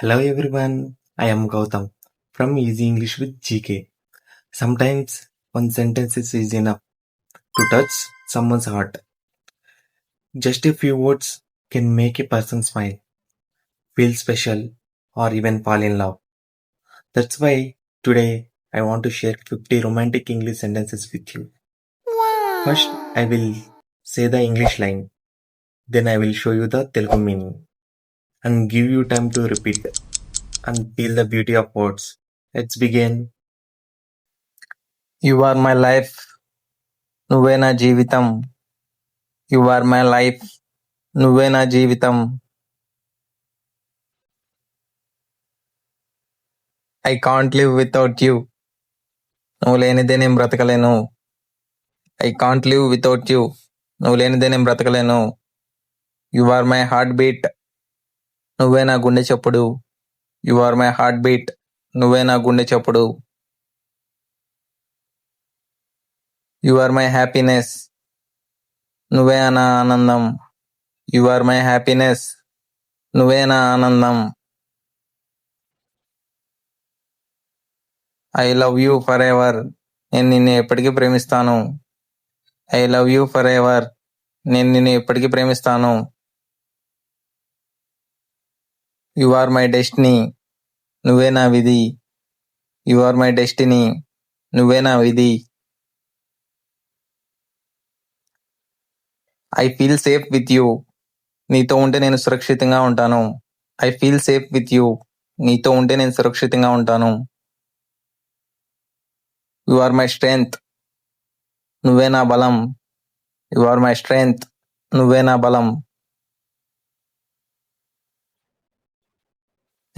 Hello everyone, I am Gautam from Easy English with GK. Sometimes one sentence is enough to touch someone's heart. Just a few words can make a person smile, feel special, or even fall in love. That's why today I want to share 50 romantic English sentences with you. First, I will say the English line, then I will show you the Telugu meaning and give you time to repeat and feel the beauty of words. Let's begin. You are my life. నువ్వే నా జీవితం. You are my life నువ్వే నా జీవితం. I can't live without you నువ్వు లేనిదే నేను బ్రతకలేను. I can't live without you నువ్వు లేనిదే నేను బ్రతకలేను. You are my heartbeat నువ్వే నా గుండె చప్పుడు. You are my heartbeat నువ్వే నా గుండె చప్పుడు. యు ఆర్ మై హ్యాపీనెస్ నువ్వే నా ఆనందం. యు ఆర్ మై హ్యాపీనెస్ నువ్వే నా ఆనందం. I love you forever నేను నిన్ను ఎప్పటికీ ప్రేమిస్తాను. I love you forever నేను నిన్ను ఎప్పటికీ ప్రేమిస్తాను. యు ఆర్ మై డెస్టినీ నువ్వే నా విధి. యు ఆర్ మై డెస్టినీ నువ్వే నా విధి. I feel safe with you నీతో ఉంటే నేను సురక్షితంగా ఉంటాను. I feel safe with you నీతో ఉంటే నేను సురక్షితంగా ఉంటాను. యు ఆర్ మై స్ట్రెంగ్త్ నువ్వే నా బలం. యు ఆర్ మై స్ట్రెంగ్త్ నువ్వే నా బలం.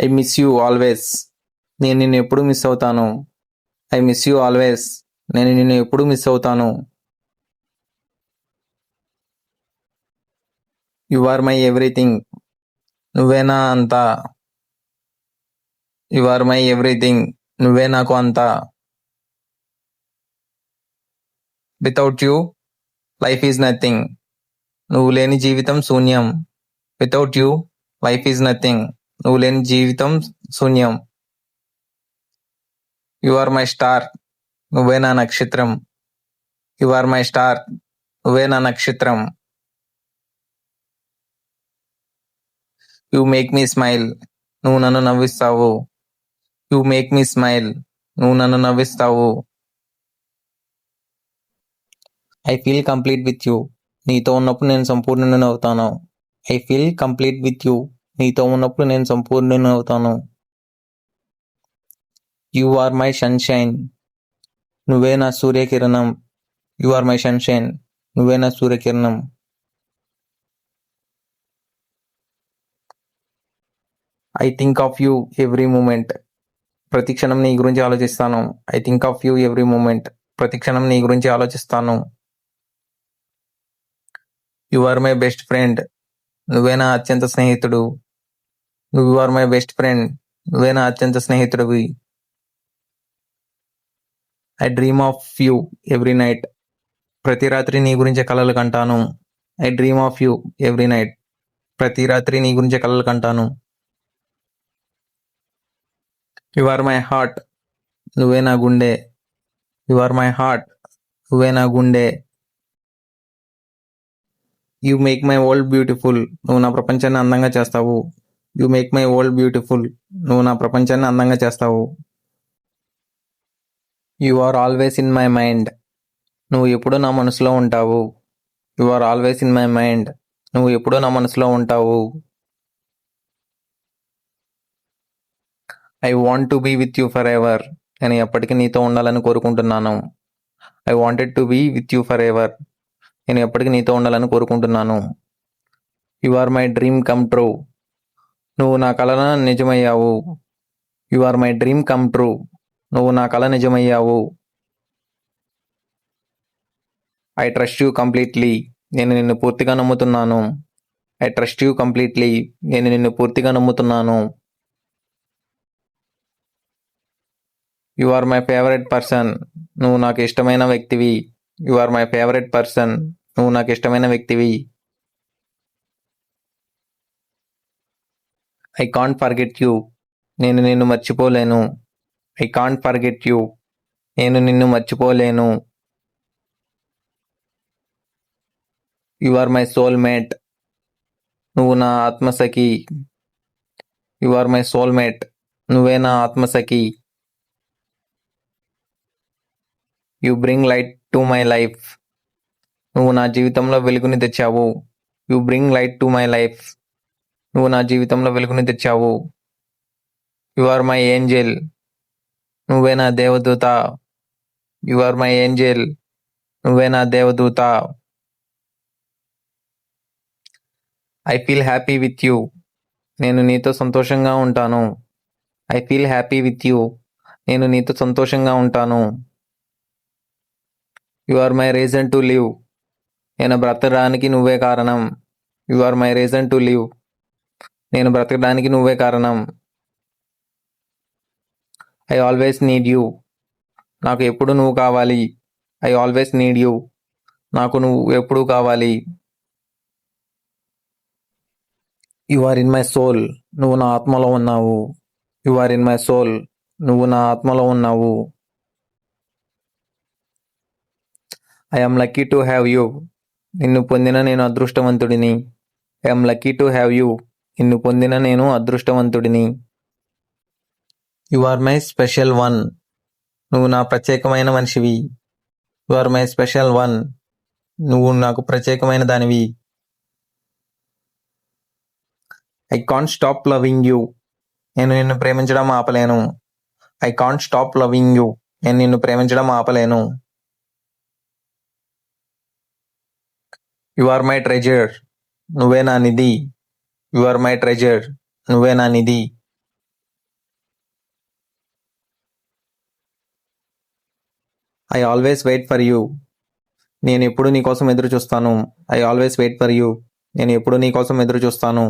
ఐ మిస్ యూ ఆల్వేస్ నేను నిన్ను ఎప్పుడు మిస్ అవుతాను? ఐ మిస్ యూ ఆల్వేస్ నేను నిన్ను ఎప్పుడు మిస్ అవుతాను? యు ఆర్ మై ఎవ్రీథింగ్ నువ్వేనా అంతా? యు ఆర్ మై ఎవ్రీథింగ్ నువ్వే నాకు అంతా. Without you life is nothing నువ్వు లేని జీవితం శూన్యం. Without you life is nothing నువ్వు లేని జీవితం శూన్యం. యు ఆర్ మై స్టార్ నువ్వే నా నక్షత్రం. యు ఆర్ మై స్టార్ నువ్వే నా నక్షత్రం. యు మేక్ మీ స్మైల్ నువ్వు నన్ను నవ్విస్తావు. యు మేక్ మీ స్మైల్ నువ్వు నన్ను నవ్విస్తావు. I feel complete with you నీతో ఉన్నప్పుడు నేను సంపూర్ణుని అవుతాను I feel complete with you నీతో ఉన్నప్పుడు నేను సంపూర్ణను అవుతాను. యు ఆర్ మై సన్షైన్ నువ్వే నా సూర్యకిరణం. యు ఆర్ మై సన్షైన్ నువ్వే నా సూర్యకిరణం. I think of you every moment ప్రతి క్షణం నీ గురించి ఆలోచిస్తాను. I think of you every moment ప్రతి క్షణం నీ గురించి ఆలోచిస్తాను. You are my best friend నువ్వే నా అత్యంత స్నేహితుడు. నువ్వు ఆర్ మై బెస్ట్ ఫ్రెండ్. నువ్వే నా అత్యంత స్నేహితుడివి. I dream of you every night. ప్రతి రాత్రి నీ గురించే కలలు కంటాను. I dream of you every night. ప్రతి రాత్రి నీ గురించే కలలు కంటాను. You are my heart. నువ్వే నా గుండె. You are my heart. నువ్వే నా గుండె. You make my world beautiful. నువ్వు నా ప్రపంచాన్ని అందంగా చేస్తావు. You make my world beautiful. నువ్వు నా ప్రపంచాన్ని అందంగా చేస్తావు. You are always in my mind. నువ్వు ఎప్పుడూ నా మనసులో ఉంటావు. You are always in my mind. నువ్వు ఎప్పుడూ నా మనసులో ఉంటావు. I want to be with you forever నేను ఎప్పటికీ నీతో ఉండాలని కోరుకుంటున్నాను. I wanted to be with you forever నేను ఎప్పటికీ నీతో ఉండాలని కోరుకుంటున్నాను. You are my dream come true. నువ్వు నా కళను నిజమయ్యావు. You are my dream come true నువ్వు నా కళ నిజమయ్యావు. ఐ ట్రస్ట్ యూ కంప్లీట్లీ నేను నిన్ను పూర్తిగా నమ్ముతున్నాను. ఐ ట్రస్ట్ యూ కంప్లీట్లీ నేను నిన్ను పూర్తిగా నమ్ముతున్నాను. You are my favourite person నువ్వు నాకు ఇష్టమైన వ్యక్తివి. You are my favourite person నువ్వు నాకు ఇష్టమైన వ్యక్తివి. ఐ కాంట్ ఫర్గెట్ యూ నేను నిన్ను మర్చిపోలేను. ఐ కాంట్ ఫర్గెట్ యూ నేను నిన్ను మర్చిపోలేను. You are my soulmate నువ్వు నా ఆత్మసఖి. You are my soulmate నువ్వే నా Atmasakhi. You bring light to my life నువ్వు నా జీవితంలో వెలుగుని తెచ్చావు. You bring light to my life నువ్వు నా జీవితంలో వెలుగుని తెచ్చావు యు ఆర్ మై ఏంజెల్ నువ్వే నా దేవదూత. యు ఆర్ మై ఏంజెల్ నువ్వే నా దేవదూత. I feel happy with you నేను నీతో సంతోషంగా ఉంటాను. I feel happy with you నేను నీతో సంతోషంగా ఉంటాను. You are my reason to live నేను బ్రతకడానికి నువ్వే కారణం. You are my reason to live నేను బ్రతకడానికి నువ్వే కారణం. ఐ ఆల్వేస్ నీడ్ యూ నాకు ఎప్పుడు నువ్వు కావాలి? ఐ ఆల్వేస్ నీడ్ యూ నాకు నువ్వు ఎప్పుడు కావాలి? You are in my soul నువ్వు నా ఆత్మలో ఉన్నావు. You are in my soul నువ్వు నా ఆత్మలో ఉన్నావు. I am lucky to have you నిన్ను పొందిన నేను అదృష్టవంతుడిని. I am lucky to have you నిన్ను పొందిన నేను అదృష్టవంతుడిని. You are my special one నువ్వు నా ప్రత్యేకమైన మనిషివి. You are my special one నువ్వు నాకు ప్రత్యేకమైన దానివి. I can't stop loving you నేను నిన్ను ప్రేమించడం ఆపలేను. I can't stop loving you నేను నిన్ను ప్రేమించడం ఆపలేను. యు ఆర్ మై ట్రెజర్ నువ్వే నా నిధి. యు ఆర్ మై ట్రెజర్ నువ్వే నా నిధి. I always wait for you నేను ఎప్పుడు నీ కోసం ఎదురు చూస్తాను? I always wait for you నేను ఎప్పుడు నీ కోసం ఎదురు చూస్తాను?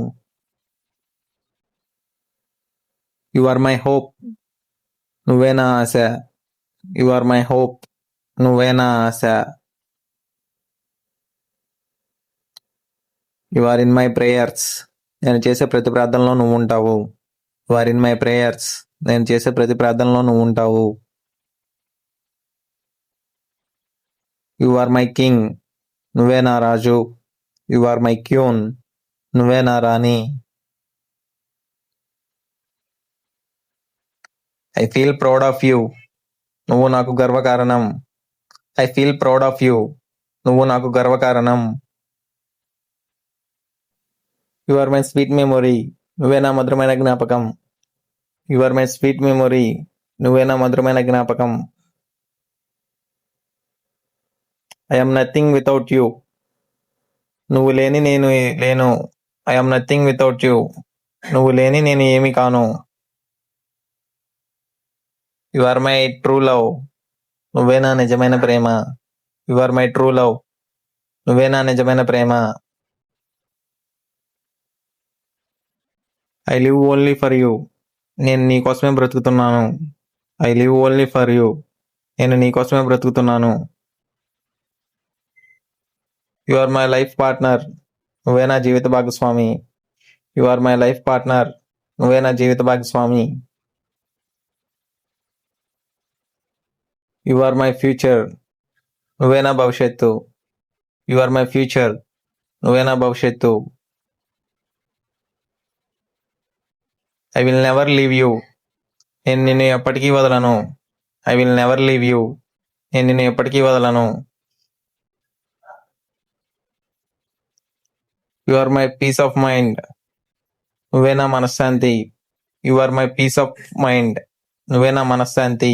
యు ఆర్ మై హోప్ నువ్వే నా ఆశ. యు ఆర్ మై హోప్ నువ్వే నా ఆశ. You are in my prayers నేను చేసే ప్రతి ప్రార్థనలో నువ్వు ఉంటావు. You are in my prayers నేను చేసే ప్రతి ప్రార్థనలో నువ్వు ఉంటావు. యు ఆర్ మై కింగ్ నువ్వే నా రాజు. యు ఆర్ మై క్యూన్ నువ్వే నా రాణి. I feel proud of you నువ్వు నాకు గర్వకారణం. I feel proud of you నువ్వు నాకు గర్వకారణం. You are my sweet memory నువ్వే నా మధురమైన జ్ఞాపకం. You are my sweet memory నువ్వే నా మధురమైన జ్ఞాపకం. I am nothing without you నువ్వు లేని నేను లేను. I am nothing without you నువ్వు లేని నేను ఏమి కాను. You are my true love నువ్వే నా నిజమైన ప్రేమ. You are my true love నువ్వే నా నిజమైన ప్రేమ. I live only for you నేను నీ కోసమే బ్రతుకుతున్నాను. I live only for you నేను నీ కోసమే బ్రతుకుతున్నాను. You are my life partner నువ్వే నా జీవిత భాగస్వామి. You are my life partner నువ్వే నా జీవిత భాగస్వామి. యు ఆర్ మై ఫ్యూచర్ నువ్వే నా భవిష్యత్తు. యు ఆర్ మై ఫ్యూచర్ నువ్వే నా భవిష్యత్తు. I will never leave you నేను నిన్ను ఎప్పటికీ వదలను. I will never leave you నేను నిన్ను ఎప్పటికీ వదలను. You are my peace of mind నువ్వే నా మనశ్శాంతి. You are my peace of mind నువ్వే నా మనశ్శాంతి.